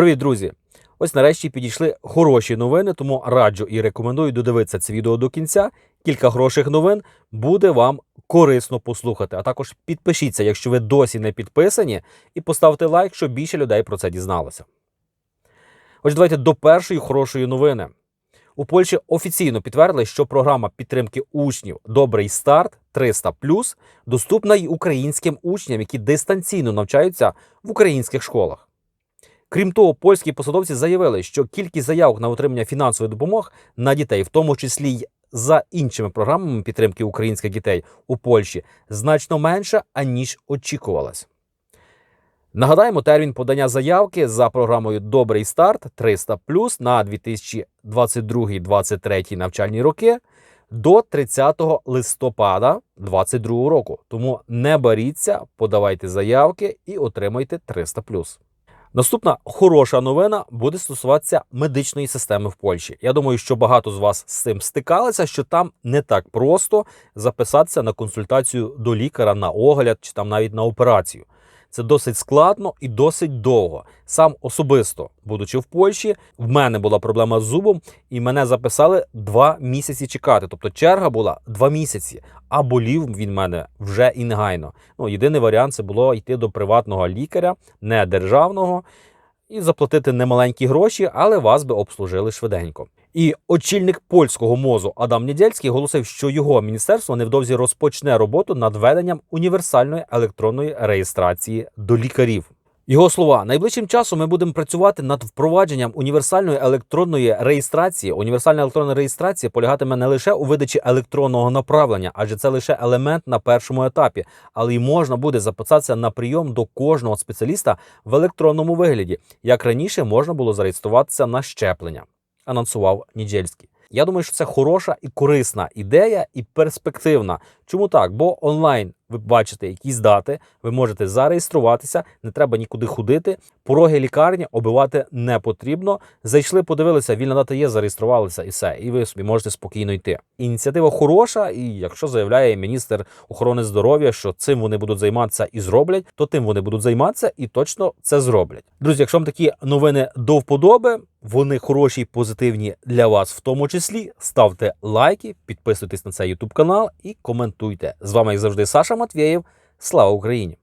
Привіт, друзі! Ось нарешті підійшли хороші новини, тому раджу і рекомендую додивитися це відео до кінця. Кілька хороших новин буде вам корисно послухати. А також підпишіться, якщо ви досі не підписані, і поставте лайк, щоб більше людей про це дізналося. Отже, давайте до першої хорошої новини. У Польщі офіційно підтвердили, що програма підтримки учнів Добрий старт 300 доступна й українським учням, які дистанційно навчаються в українських школах. Крім того, польські посадовці заявили, що кількість заявок на отримання фінансової допомоги на дітей, в тому числі й за іншими програмами підтримки українських дітей у Польщі, значно менша, аніж очікувалось. Нагадаємо, термін подання заявки за програмою Добрий старт 300 на 2022-2023 навчальні роки до 30 листопада 2022 року. Тому не боріться, подавайте заявки і отримайте 300 Наступна хороша новина буде стосуватися медичної системи в Польщі. Я думаю, що багато з вас з цим стикалися, що там не так просто записатися на консультацію до лікаря на огляд чи там навіть на операцію. Це досить складно і досить довго. Сам особисто, будучи в Польщі, в мене була проблема з зубом, і мене записали два місяці чекати. Тобто черга була два місяці, а болів він мене вже і негайно. Ну, єдиний варіант це було йти до приватного лікаря, не державного, і заплатити немаленькі гроші, але вас би обслужили швиденько. І очільник польського мозу Адам Недельський оголосив, що його міністерство невдовзі розпочне роботу над введенням універсальної електронної реєстрації до лікарів. Його слова найближчим часом ми будемо працювати над впровадженням універсальної електронної реєстрації. Універсальна електронна реєстрація полягатиме не лише у видачі електронного направлення, адже це лише елемент на першому етапі, але й можна буде записатися на прийом до кожного спеціаліста в електронному вигляді, як раніше можна було зареєструватися на щеплення анонсував Нідзельський. Я думаю, що це хороша і корисна ідея і перспективна. Чому так? Бо онлайн ви бачите якісь дати, ви можете зареєструватися, не треба нікуди ходити. Пороги лікарні обивати не потрібно. Зайшли, подивилися, вільна дата є, зареєструвалися і все. І ви собі можете спокійно йти. Ініціатива хороша, і якщо заявляє міністр охорони здоров'я, що цим вони будуть займатися і зроблять, то тим вони будуть займатися і точно це зроблять. Друзі, якщо вам такі новини до вподоби, вони хороші, позитивні для вас, в тому числі. Ставте лайки, підписуйтесь на цей YouTube канал і коментуйте. З вами, як завжди, Саша Матвєєв. Слава Україні!